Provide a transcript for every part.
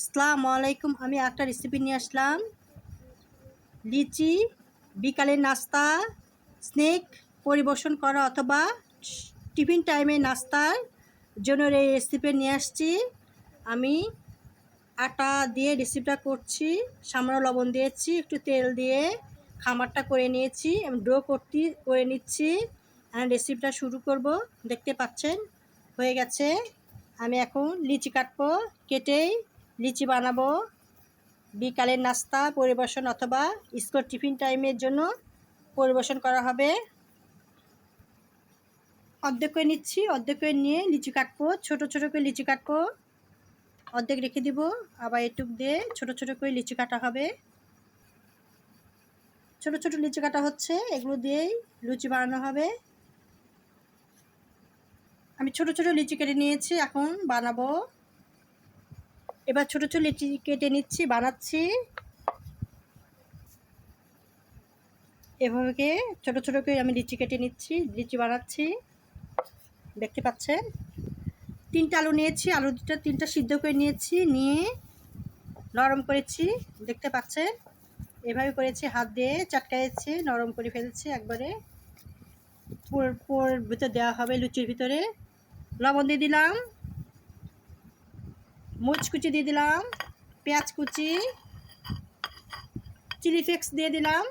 আসসালামু আলাইকুম, আমি একটা রেসিপি নিয়ে আসলাম। লিচি বিকালের নাস্তা, স্নেক পরিবেশন করা অথবা টিফিন টাইমে নাস্তার জন্য এই রেসিপি নিয়ে আসছি। আমি আটা দিয়ে রেসিপিটা করছি, সামান্য লবণ দিয়েছি, একটু তেল দিয়ে খামারটা করে নিয়েছি, আমি ডো করতে, করে নিচ্ছি। রেসিপিটা শুরু করব, দেখতে পাচ্ছেন, হয়ে গেছে। আমি এখন লিচি কাটবো কেটেই লিচি বানাবো, বিকালের নাস্তা, পরিবেশন অথবা স্কুল টিফিন টাইমের জন্য পরিবেশন করা হবে। অর্ধেক করে নিচ্ছি, অর্ধেক করে নিয়ে লিচি কাটবো, ছোট ছোট করে লিচি কাটবো। অর্ধেক রেখে দিব, আবার এটুক দিয়ে ছোট ছোট করে লিচি কাটা হবে। ছোট ছোট লিচি কাটা হচ্ছে, এগুলো দিয়েই লুচি বানানো হবে। আমি ছোট ছোট লিচি কেটে নিয়েছি, এখন বানাবো। এবার ছোট ছোট লিচি কেটে নিচ্ছি, বানাচ্ছি। এভাবে ছোট ছোট করে আমি লিচি কেটে নিচ্ছি, লিচি বানাচ্ছি। দেখতে পাচ্ছেন? তিনটা আলু নিয়েছি, আলু দুটা, তিনটা সিদ্ধ করে নিয়েছি, নিয়ে নরম করেছি, দেখতে পাচ্ছেন? এভাবে করেছি, হাত দিয়ে চাটকাইছি নরম করে ফেলছি একবারে। পোর পোর ভিতরে দেওয়া হবে লুচির ভিতরে। লবণ দিয়ে দিলাম। মুচ কুচি দিয়ে দিলাম পেঁয়াজ কুচি চিলি ফ্লেক্স দিয়ে দিলাম,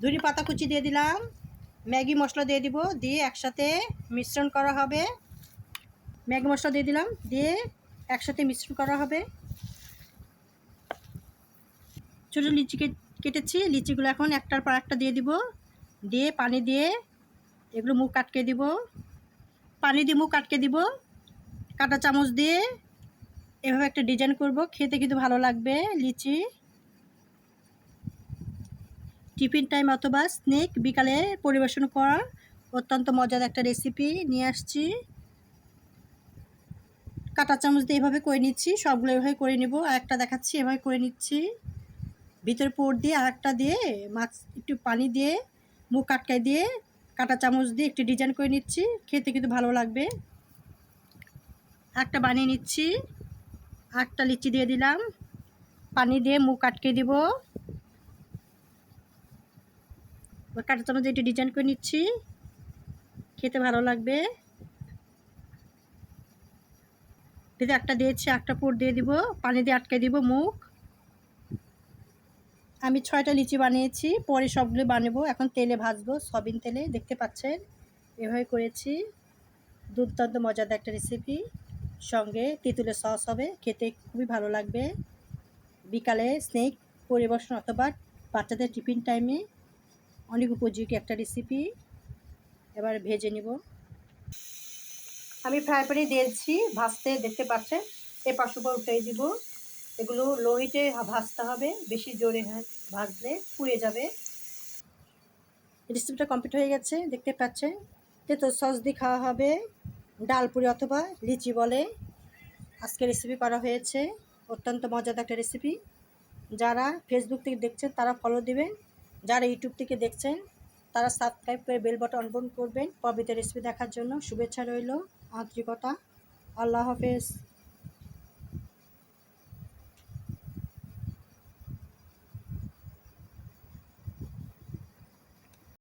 ধুরি পাতা কুচি দিয়ে দিলাম, ম্যাগি মশলা দিয়ে দিব, দিয়ে একসাথে মিশ্রণ করা হবে। ম্যাগি মশলা দিয়ে দিলাম, দিয়ে একসাথে মিশ্রণ করা হবে। ছোটো লিচি কেটেছি, লিচিগুলো এখন একটার পর একটা দিয়ে দিব, দিয়ে পানি দিয়ে এগুলো মুখ কাটকে দিব, পানি দিয়ে মুখ কাটকে দিব। কাটা চামচ দিয়ে এভাবে একটা ডিজাইন করব। খেতে কিন্তু ভালো লাগবে, লিচি। টিফিন টাইম অথবা স্নেক বিকালে পরিবেশন করা অত্যন্ত মজার একটা রেসিপি নিয়ে আসছি। কাটা চামচ দিয়ে এভাবে করে নিচ্ছি, সবগুলো এভাবে করে নিব। আর একটা দেখাচ্ছি, এভাবে করে নিচ্ছি। ভিতরে পোর দিয়ে আর একটা দিয়ে মাছ, একটু পানি দিয়ে মুখ কাটকাই দিয়ে কাটা চামচ দিয়ে একটু ডিজাইন করে নিচ্ছি। খেতে কিন্তু ভালো লাগবে। একটা বানিয়ে নিচ্ছি। একটা লিচি দিয়ে দিলাম। পানি দিয়ে মুখ আটকে দিব। কাটার দিয়ে একটু ডিজাইন করে নিচ্ছি। খেতে ভালো লাগবে। দিদি একটা দিয়েছি, একটা পুর দিয়ে দিব। পানি দিয়ে আটকে দিব মুখ। আমি ছয়টা লিচি বানিয়েছি, পরে সবগুলো বানাবো। এখন তেলে ভাজবো সবিন তেলে, দেখতে পাচ্ছেন? এভাবে করেছি। দুর্দান্ত, মজাদার একটা রেসিপি সঙ্গে তেঁতুলের সস হবে, খেতে খুবই ভালো লাগবে। বিকালে স্নেক পরিবেশন অথবা বাচ্চাদের টিফিন টাইমে অনেক উপযোগী একটা রেসিপি এবার ভেজে নিব। আমি ফ্রাই প্যানে দিয়েছি, ভাজতে দেখতে পাচ্ছেন এ উপর উঠে দিব। এগুলো লো হিটে ভাজতে হবে, বেশি জোরে ভাজলে পুড়ে যাবে। রেসিপিটা কমপ্লিট হয়ে গেছে, দেখতে পাচ্ছেন। তেতো সস দিয়ে খাওয়া হবে। ডালপুরি অথবা লিচি বলে। আজকে রেসিপি করা হয়েছে। অত্যন্ত মজাদার একটা রেসিপি যারা ফেসবুক থেকে দেখছেন, তারা ফলো দিবেন। যারা ইউটিউব থেকে দেখছেন, তারা সাবস্ক্রাইব করে বেল বটন অন করবেন। পবিত্র রেসিপি দেখার জন্য শুভেচ্ছা রইল। আন্তরিকতা। আল্লাহ হাফেজ।